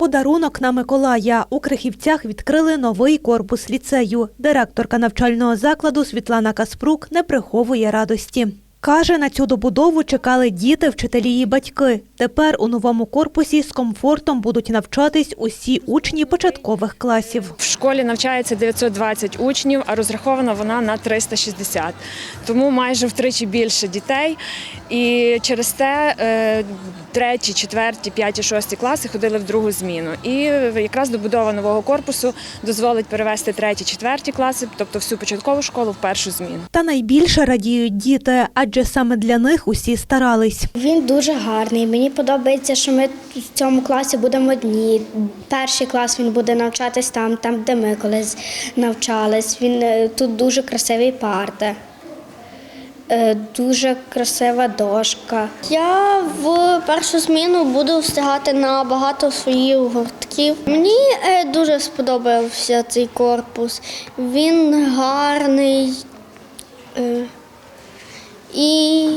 Подарунок на Миколая. У Крихівцях відкрили новий корпус ліцею. Директорка навчального закладу Світлана Каспрук не приховує радості. Каже, на цю добудову чекали діти, вчителі і батьки. Тепер у новому корпусі з комфортом будуть навчатись усі учні початкових класів. В школі навчається 920 учнів, а розрахована вона на 360. Тому майже втричі більше дітей. І через те е, треті, четверті, п'яті, шості класи ходили в другу зміну. І якраз добудова нового корпусу дозволить перевести треті, четверті класи, тобто всю початкову школу в першу зміну. Та найбільше радіють діти, адже саме для них усі старались. Він дуже гарний. Мені подобається, що ми в цьому класі будемо одні. Перший клас він буде навчатись там, там, де ми колись навчались. Він е, тут дуже красиві парти. е, Дуже красива дошка. Я в першу зміну буду встигати на багато своїх гуртків. Мені е, дуже сподобався цей корпус. Він гарний. І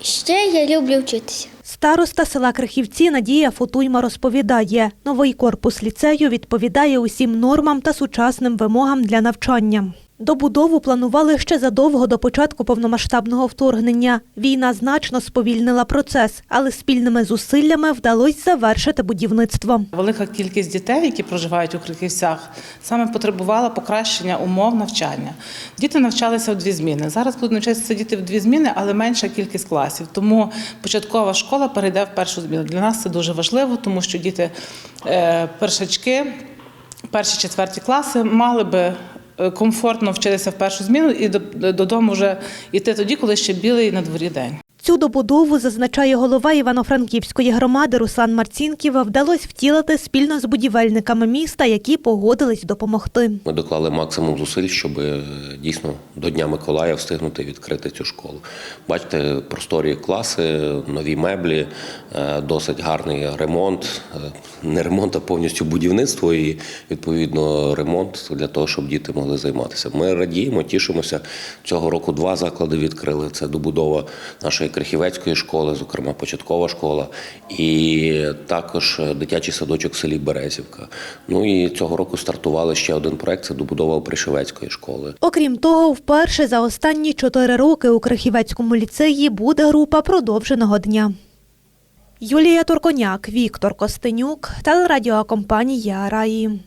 ще я люблю вчитися. Староста села Крихівці Надія Фотуйма розповідає, новий корпус ліцею відповідає усім нормам та сучасним вимогам для навчання. Добудову планували ще задовго до початку повномасштабного вторгнення. Війна значно сповільнила процес, але спільними зусиллями вдалося завершити будівництво. Велика кількість дітей, які проживають у Криківцях, саме потребувала покращення умов навчання. Діти навчалися в дві зміни. Зараз будуть навчатися діти в дві зміни, але менша кількість класів. Тому початкова школа перейде в першу зміну. Для нас це дуже важливо, тому що діти е, першачки, перші четверті класи мали би. Е, Комфортно вчитися в першу зміну і до- додому вже йти тоді, коли ще білий на дворі день. Цю добудову, зазначає голова Івано-Франківської громади Руслан Марцінків, вдалося втілити спільно з будівельниками міста, які погодились допомогти. Ми доклали максимум зусиль, щоб е, дійсно до Дня Миколая встигнути відкрити цю школу. Бачите, просторі класи, нові меблі, е, досить гарний ремонт. Е, Не ремонт, а повністю будівництво і відповідно ремонт для того, щоб діти могли займатися. Ми радіємо, тішимося. Цього року два заклади відкрили. Це добудова нашої крихівецької школи, зокрема початкова школа, і також дитячий садочок в селі Березівка. Ну і цього року стартували ще один проект це добудова Пришевецької школи. Окрім того, вперше за останні чотири роки у Крихівецькому ліцеї буде група продовженого дня. Юлія Турконяк, Віктор Костенюк, телерадіокомпанія Раї.